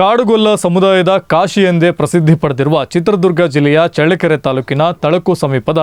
ಕಾಡುಗೊಲ್ಲ ಸಮುದಾಯದ ಕಾಶಿ ಎಂದೇ ಪ್ರಸಿದ್ಧಿ ಪಡೆದಿರುವ ಚಿತ್ರದುರ್ಗ ಜಿಲ್ಲೆಯ ಚಳ್ಳಕೆರೆ ತಾಲೂಕಿನ ತಳಕು ಸಮೀಪದ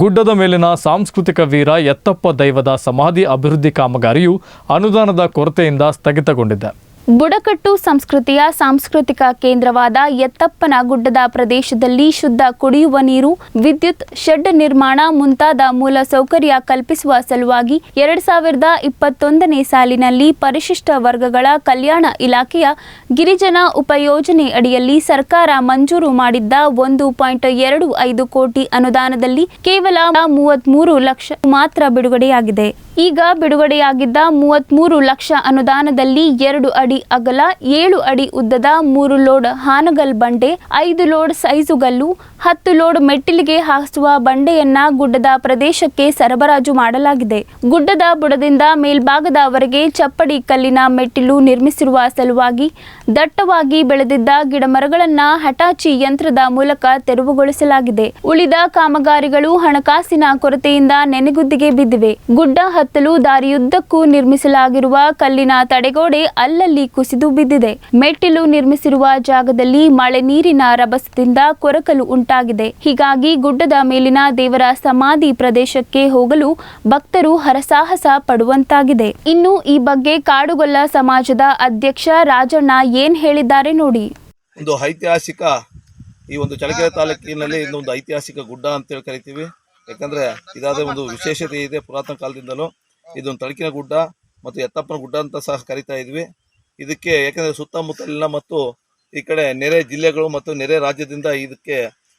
ಗುಡ್ಡದ ಮೇಲಿನ ಸಾಂಸ್ಕೃತಿಕ ವೀರ ಎತ್ತಪ್ಪ ದೈವದ ಸಮಾಧಿ ಅಭಿವೃದ್ಧಿ ಕಾಮಗಾರಿಯು ಅನುದಾನದ ಕೊರತೆಯಿಂದ ಸ್ಥಗಿತಗೊಂಡಿದೆ. ಬುಡಕಟ್ಟು ಸಂಸ್ಕೃತಿಯ ಸಾಂಸ್ಕೃತಿಕ ಕೇಂದ್ರವಾದ ಎತ್ತಪ್ಪನ ಗುಡ್ಡದ ಪ್ರದೇಶದಲ್ಲಿ ಶುದ್ಧ ಕುಡಿಯುವ ನೀರು, ವಿದ್ಯುತ್, ಶೆಡ್ ನಿರ್ಮಾಣ ಮುಂತಾದ ಮೂಲ ಸೌಕರ್ಯ ಕಲ್ಪಿಸುವ ಸಲುವಾಗಿ ಎರಡ್ ಸಾವಿರದ ಇಪ್ಪತ್ತೊಂದನೇ ಸಾಲಿನಲ್ಲಿ ಪರಿಶಿಷ್ಟ ವರ್ಗಗಳ ಕಲ್ಯಾಣ ಇಲಾಖೆಯ ಗಿರಿಜನ ಉಪಯೋಜನೆ ಅಡಿಯಲ್ಲಿ ಸರ್ಕಾರ ಮಂಜೂರು ಮಾಡಿದ್ದ ಒಂದು ಪಾಯಿಂಟ್ ಎರಡು ಐದು ಕೋಟಿ ಅನುದಾನದಲ್ಲಿ ಕೇವಲ ಮೂವತ್ಮೂರು ಲಕ್ಷ ಮಾತ್ರ ಬಿಡುಗಡೆಯಾಗಿದೆ. ಈಗ ಬಿಡುಗಡೆಯಾಗಿದ್ದ ಮೂವತ್ಮೂರು ಲಕ್ಷ ಅನುದಾನದಲ್ಲಿ ಎರಡು ಅಡಿ ಅಗಲ, ಏಳು ಅಡಿ ಉದ್ದದ ಮೂರು ಲೋಡ್ ಹಾನಗಲ್ ಬಂಡೆ, ಐದು ಲೋಡ್ ಸೈಜುಗಲ್ಲು, ಹತ್ತು ಲೋಡ್ ಮೆಟ್ಟಿಲಿಗೆ ಹಾಸುವ ಬಂಡೆಯನ್ನ ಗುಡ್ಡದ ಪ್ರದೇಶಕ್ಕೆ ಸರಬರಾಜು ಮಾಡಲಾಗಿದೆ. ಗುಡ್ಡದ ಬುಡದಿಂದ ಮೇಲ್ಭಾಗದವರೆಗೆ ಚಪ್ಪಡಿ ಕಲ್ಲಿನ ಮೆಟ್ಟಿಲು ನಿರ್ಮಿಸಿರುವ ಸಲುವಾಗಿ ದಟ್ಟವಾಗಿ ಬೆಳೆದಿದ್ದ ಗಿಡಮರಗಳನ್ನ ಹಟಾಚಿ ಯಂತ್ರದ ಮೂಲಕ ತೆರವುಗೊಳಿಸಲಾಗಿದೆ. ಉಳಿದ ಕಾಮಗಾರಿಗಳು ಹಣಕಾಸಿನ ಕೊರತೆಯಿಂದ ನೆನೆಗುದ್ದಿಗೆ ಬಿದ್ದಿವೆ. ಗುಡ್ಡ ಹತ್ತಲು ದಾರಿಯುದ್ದಕ್ಕೂ ನಿರ್ಮಿಸಲಾಗಿರುವ ಕಲ್ಲಿನ ತಡೆಗೋಡೆ ಅಲ್ಲಲ್ಲಿ ಕುಸಿದು ಬಿದ್ದಿದೆ. ಮೆಟ್ಟಿಲು ನಿರ್ಮಿಸಿರುವ ಜಾಗದಲ್ಲಿ ಮಳೆ ನೀರಿನ ರಭಸದಿಂದ ಕೊರಕಲು ಉಂಟಾಗಿದೆ. ಹೀಗಾಗಿ ಗುಡ್ಡದ ಮೇಲಿನ ದೇವರ ಸಮಾಧಿ ಪ್ರದೇಶಕ್ಕೆ ಹೋಗಲು ಭಕ್ತರು ಹರಸಾಹಸ ಪಡುವಂತಾಗಿದೆ. ಇನ್ನು ಈ ಬಗ್ಗೆ ಕಾಡುಗೊಲ್ಲ ಸಮಾಜದ ಅಧ್ಯಕ್ಷ ರಾಜಣ್ಣ ಏನ್ ಹೇಳಿದ್ದಾರೆ ನೋಡಿ. ಒಂದು ಐತಿಹಾಸಿಕ ಈ ಒಂದು ಚಳ್ಳಕೆರೆ ತಾಲೂಕಿನಲ್ಲಿ ಒಂದು ಐತಿಹಾಸಿಕ ಗುಡ್ಡ ಅಂತೇಳಿ ಕರಿತೀವಿ. ಯಾಕಂದರೆ ಇದಾದ ಒಂದು ವಿಶೇಷತೆ ಇದೆ ಪುರಾತನ ಕಾಲದಿಂದಲೂ. ಇದೊಂದು ತಳಕಿನ ಗುಡ್ಡ ಮತ್ತು ಎತ್ತಪ್ಪನ ಗುಡ್ಡ ಅಂತ ಸಹ ಕರಿತಾ ಇದ್ವಿ. ಇದಕ್ಕೆ ಯಾಕಂದರೆ ಸುತ್ತಮುತ್ತಲಿನ ಮತ್ತು ಈ ಕಡೆ ನೆರೆ ಜಿಲ್ಲೆಗಳು ಮತ್ತು ನೆರೆ ರಾಜ್ಯದಿಂದ ಇದಕ್ಕೆ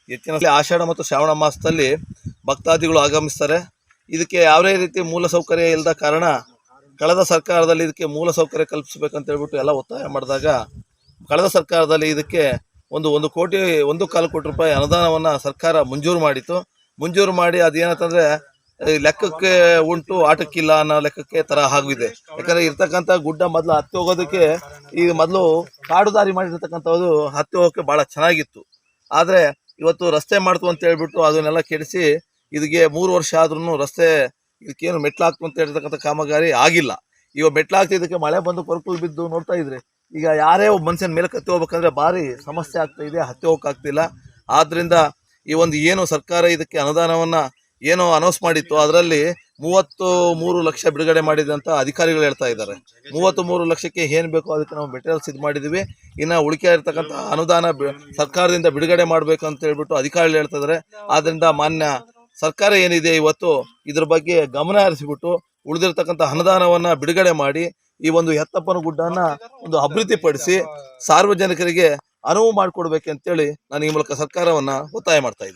ಹೆಚ್ಚಿನ ಆಷಾಢ ಮತ್ತು ಶ್ರಾವಣ ಮಾಸದಲ್ಲಿ ಭಕ್ತಾದಿಗಳು ಆಗಮಿಸ್ತಾರೆ. ಇದಕ್ಕೆ ಯಾವುದೇ ರೀತಿ ಮೂಲ ಸೌಕರ್ಯ ಇಲ್ಲದ ಕಾರಣ ಕಳೆದ ಸರ್ಕಾರದಲ್ಲಿ ಇದಕ್ಕೆ ಮೂಲ ಸೌಕರ್ಯ ಕಲ್ಪಿಸಬೇಕಂತ ಹೇಳ್ಬಿಟ್ಟು ಎಲ್ಲ ಒತ್ತಾಯ ಮಾಡಿದಾಗ ಕಳೆದ ಸರ್ಕಾರದಲ್ಲಿ ಇದಕ್ಕೆ ಒಂದು ಒಂದು ಕೋಟಿ, ಒಂದು ಕಾಲು ಕೋಟಿ ರೂಪಾಯಿ ಅನುದಾನವನ್ನು ಸರ್ಕಾರ ಮಂಜೂರು ಮಾಡಿತ್ತು. ಮಂಜೂರು ಮಾಡಿ ಅದೇನಂತಂದ್ರೆ ಲೆಕ್ಕಕ್ಕೆ ಉಂಟು, ಆಟಕ್ಕಿಲ್ಲ ಅನ್ನೋ ಲೆಕ್ಕಕ್ಕೆ ತರ ಆಗಿದೆ ಯಾಕಂದ್ರೆ ಇರ್ತಕ್ಕಂಥ ಗುಡ್ಡ ಮೊದಲು ಹತ್ತಿ ಹೋಗೋದಕ್ಕೆ ಈ ಮೊದಲು ಕಾಡು ದಾರಿ ಮಾಡಿರ್ತಕ್ಕಂಥದ್ದು ಹತ್ತಿ ಹೋಗೋಕ್ಕೆ ಭಾಳ ಚೆನ್ನಾಗಿತ್ತು. ಆದರೆ ಇವತ್ತು ರಸ್ತೆ ಮಾಡ್ತು ಅಂತ ಹೇಳ್ಬಿಟ್ಟು ಅದನ್ನೆಲ್ಲ ಕೆಡಿಸಿ ಇದಕ್ಕೆ ಮೂರು ವರ್ಷ ಆದ್ರೂ ರಸ್ತೆ ಇದಕ್ಕೇನು ಮೆಟ್ಲಾಕ್ತು ಅಂತ ಹೇಳ್ತಕ್ಕಂಥ ಕಾಮಗಾರಿ ಆಗಿಲ್ಲ. ಈಗ ಮೆಟ್ಲಾಗ್ತಿದ್ದಕ್ಕೆ ಮಳೆ ಬಂದು ಕೊರಕಲು ಬಿದ್ದು ನೋಡ್ತಾ ಇದ್ರಿ, ಈಗ ಯಾರೇ ಒಬ್ಬ ಮನುಷ್ಯನ ಮೇಲೆ ಕತ್ತಿ ಹೋಗ್ಬೇಕಂದ್ರೆ ಭಾರಿ ಸಮಸ್ಯೆ ಆಗ್ತಾ ಇದೆ, ಹತ್ತಿ ಹೋಗಕ್ಕಾಗ್ತಿಲ್ಲ. ಆದ್ದರಿಂದ ಈ ಒಂದು ಏನು ಸರ್ಕಾರ ಇದಕ್ಕೆ ಅನುದಾನವನ್ನು ಏನು ಅನೌನ್ಸ್ ಮಾಡಿತ್ತು, ಅದರಲ್ಲಿ ಮೂವತ್ತು ಮೂರು ಲಕ್ಷ ಬಿಡುಗಡೆ ಮಾಡಿದೆ ಅಂತ ಅಧಿಕಾರಿಗಳು ಹೇಳ್ತಾ ಇದ್ದಾರೆ. ಮೂವತ್ತು ಮೂರು ಲಕ್ಷಕ್ಕೆ ಏನು ಬೇಕೋ ಅದಕ್ಕೆ ನಾವು ಮೆಟೀರಿಯಲ್ಸ್ ಇದು ಮಾಡಿದ್ದೀವಿ ಇನ್ನು ಉಳಿಕೆ ಇರ್ತಕ್ಕಂಥ ಅನುದಾನ ಸರ್ಕಾರದಿಂದ ಬಿಡುಗಡೆ ಮಾಡಬೇಕು ಅಂತ ಹೇಳ್ಬಿಟ್ಟು ಅಧಿಕಾರಿಗಳು ಹೇಳ್ತಾ ಇದ್ದಾರೆ. ಆದ್ದರಿಂದ ಮಾನ್ಯ ಸರ್ಕಾರ ಏನಿದೆ ಇವತ್ತು ಇದ್ರ ಬಗ್ಗೆ ಗಮನ ಹರಿಸಿಬಿಟ್ಟು ಉಳಿದಿರ್ತಕ್ಕಂಥ ಅನುದಾನವನ್ನು ಬಿಡುಗಡೆ ಮಾಡಿ ಈ ಒಂದು ಎತ್ತಪ್ಪನ ಗುಡ್ಡನ ಒಂದು ಅಭಿವೃದ್ಧಿಪಡಿಸಿ ಸಾರ್ವಜನಿಕರಿಗೆ ಅನುವು ಮಾಡಿಕೊಡ್ಬೇಕಂತೇಳಿ ನಾನು ಈ ಮೂಲಕ ಸರ್ಕಾರವನ್ನು ಒತ್ತಾಯ ಮಾಡ್ತಾ